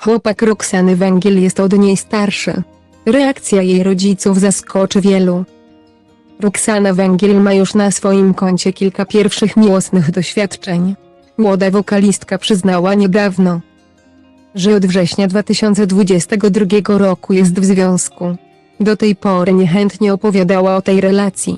Chłopak Roxany Węgiel jest od niej starszy. Reakcja jej rodziców zaskoczy wielu. Roxana Węgiel ma już na swoim koncie kilka pierwszych miłosnych doświadczeń. Młoda wokalistka przyznała niedawno, że od września 2022 roku jest w związku. Do tej pory niechętnie opowiadała o tej relacji,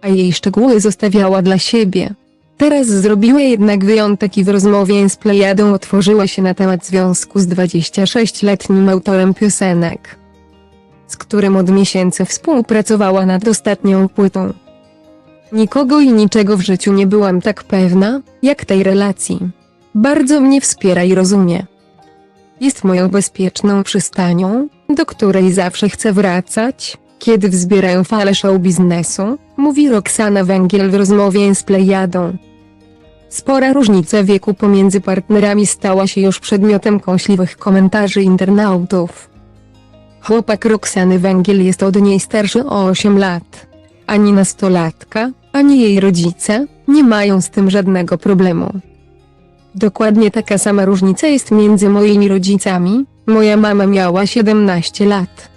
a jej szczegóły zostawiała dla siebie. Teraz zrobiła jednak wyjątek i w rozmowie z Plejadą otworzyła się na temat związku z 26-letnim autorem piosenek, z którym od miesięcy współpracowała nad ostatnią płytą. Nikogo i niczego w życiu nie byłam tak pewna, jak tej relacji. Bardzo mnie wspiera i rozumie. Jest moją bezpieczną przystanią, do której zawsze chcę wracać, kiedy wzbierają fale show biznesu, mówi Roxana Węgiel w rozmowie z Plejadą. Spora różnica wieku pomiędzy partnerami stała się już przedmiotem kąśliwych komentarzy internautów. Chłopak Roxany Węgiel jest od niej starszy o 8 lat. Ani nastolatka, ani jej rodzice nie mają z tym żadnego problemu. Dokładnie taka sama różnica jest między moimi rodzicami. Moja mama miała 17 lat.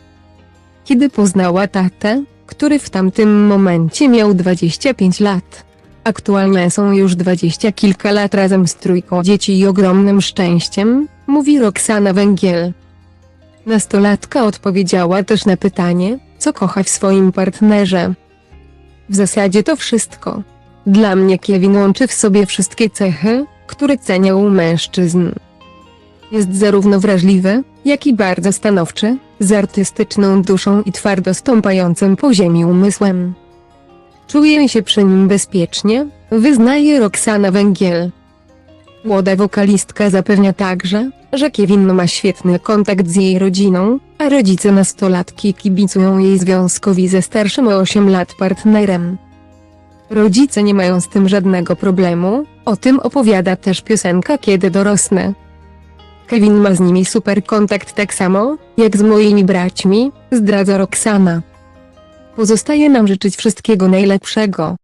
Kiedy poznała tatę, który w tamtym momencie miał 25 lat. Aktualnie są już dwadzieścia kilka lat razem z trójką dzieci i ogromnym szczęściem, mówi Roxana Węgiel. Nastolatka odpowiedziała też na pytanie, co kocha w swoim partnerze. W zasadzie to wszystko. Dla mnie Kevin łączy w sobie wszystkie cechy, które cenię u mężczyzn. Jest zarówno wrażliwy, jak i bardzo stanowczy, z artystyczną duszą i twardo stąpającym po ziemi umysłem. Czuję się przy nim bezpiecznie, wyznaje Roxana Węgiel. Młoda wokalistka zapewnia także, że Kevin ma świetny kontakt z jej rodziną, a rodzice nastolatki kibicują jej związkowi ze starszym o 8 lat partnerem. Rodzice nie mają z tym żadnego problemu, o tym opowiada też piosenka Kiedy dorosnę. Kevin ma z nimi super kontakt tak samo, jak z moimi braćmi, zdradza Roxana. Pozostaje nam życzyć wszystkiego najlepszego,